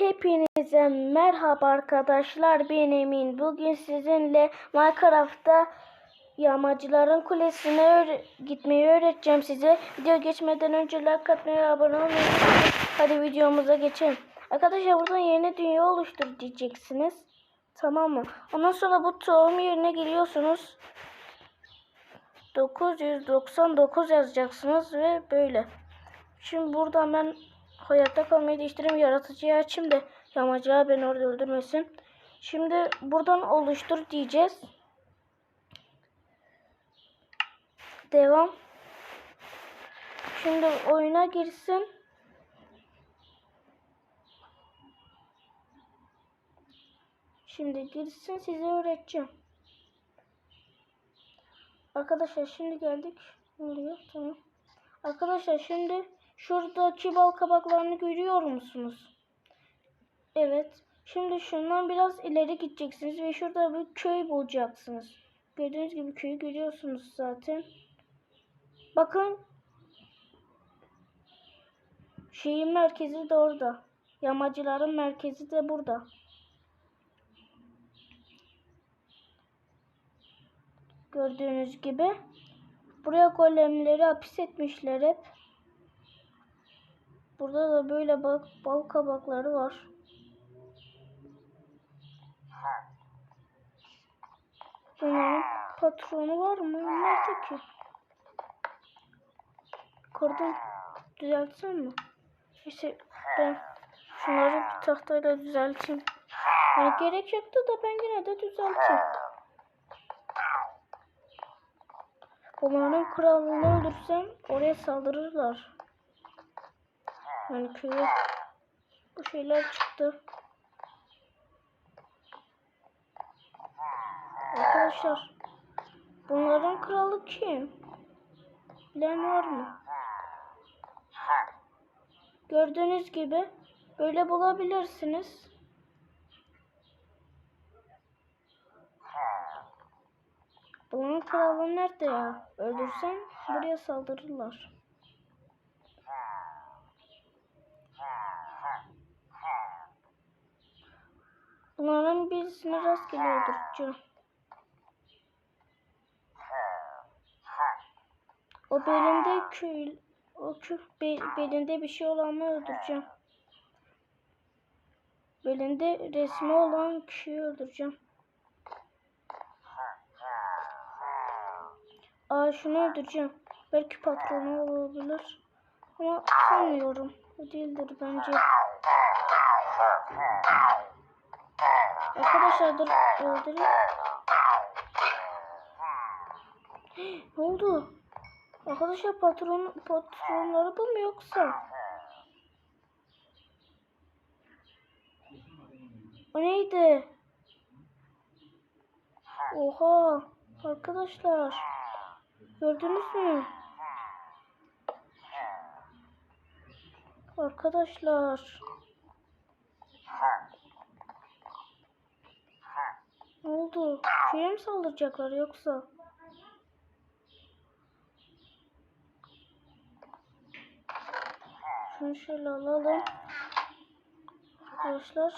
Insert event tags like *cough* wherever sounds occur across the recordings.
Hepinize merhaba arkadaşlar ben Emin. Bugün sizinle Minecraft'ta yağmacıların kulesine gitmeyi öğreteceğim size. Video geçmeden önce like atmayı abone olmayı. Hadi videomuza geçelim. Arkadaşlar buradan yeni dünya oluştur diyeceksiniz. Tamam mı? Ondan sonra bu tohum yerine giriyorsunuz. 999 yazacaksınız ve böyle. Şimdi buradan ben hayatta kalmayı değiştireyim. Yaratıcıyı açayım da yamacılar beni orada öldürmesin. Şimdi buradan oluştur diyeceğiz. Devam. Şimdi oyuna girsin. Şimdi girsin size öğreteceğim. Arkadaşlar şimdi geldik. Ne oluyor? Tamam. Arkadaşlar şimdi şuradaki bal kabaklarını görüyor musunuz? Evet. Şimdi şundan biraz ileri gideceksiniz ve şurada bir köy bulacaksınız. Gördüğünüz gibi köyü görüyorsunuz zaten. Bakın. Şeyin merkezi de orada. Yamacıların merkezi de burada. Gördüğünüz gibi. Buraya golemleri hapis etmişler hep. Burada da böyle bak bal kabakları var. Bunların patronu var mı? Nerede ki? Kırdım. Düzeltsem mi? İşte ben şunları bir tahtayla düzelteyim. Yani gerek yoktu da ben yine de düzelteyim. Bunların kralını öldürsem oraya saldırırlar. Yani köye bu şeyler çıktı. Arkadaşlar bunların kralı kim? Bilen var mı? Gördüğünüz gibi böyle bulabilirsiniz. Bunun kralı nerede ya? Öldürsen buraya saldırırlar. Bunların birisini rastgele öldüreceğim. O belinde köy, o kö, be, belinde bir şey olanı öldüreceğim. Belinde resmi olan kişiyi öldüreceğim. Aa şunu öldüreceğim. Belki patronu olabilir. Ama sanmıyorum. O değildir bence. Arkadaşlar dur öldüreyim. *gasps* ne oldu? Arkadaşlar patron patronları bu mu yoksa? O neydi? Oha arkadaşlar gördünüz mü? Arkadaşlar ne oldu? Köye mi saldıracaklar yoksa? Şunu şöyle alalım. Arkadaşlar.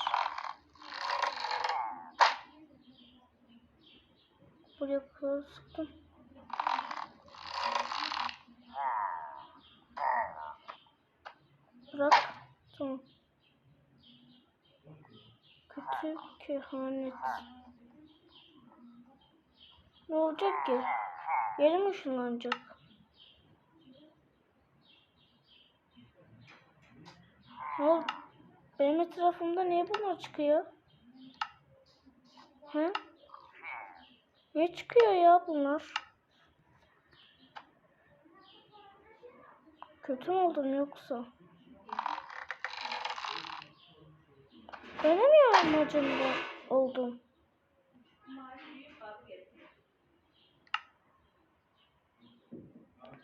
Buraya kadar sıktım. Bırak. Tamam. Kötü kehanet. Ne olacak ki? Yeri mi ışınlanacak? Ne oldu? Benim etrafımda niye bunlar çıkıyor? He? Niye çıkıyor ya bunlar? Kötü mü oldum yoksa? Denemiyorum acaba oldum.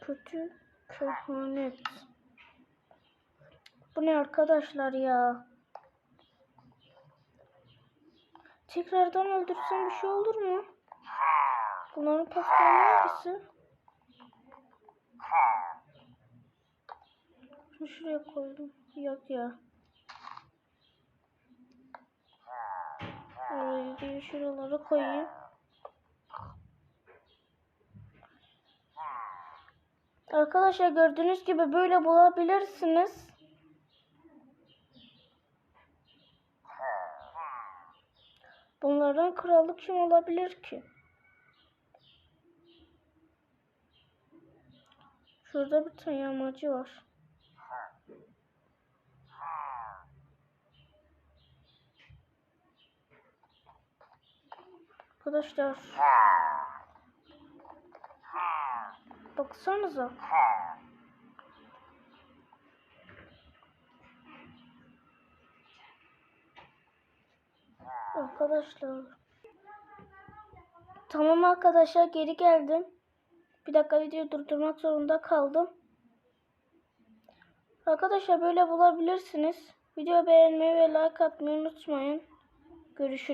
Kötü kehanet. Bu ne arkadaşlar ya? Tekrardan öldürsem bir şey olur mu? Bunların patronu hangisi? Şunu şuraya koydum. Yok ya. Şuralara koyayım. Arkadaşlar gördüğünüz gibi böyle bulabilirsiniz. Bunların kralı kim olabilir ki? Şurada bir tane yağmacı var. Arkadaşlar baksanıza. Arkadaşlar. Tamam arkadaşlar geri geldim. Bir dakika videoyu durdurmak zorunda kaldım. Arkadaşlar böyle bulabilirsiniz. Video beğenmeyi ve like atmayı unutmayın. Görüşürüz.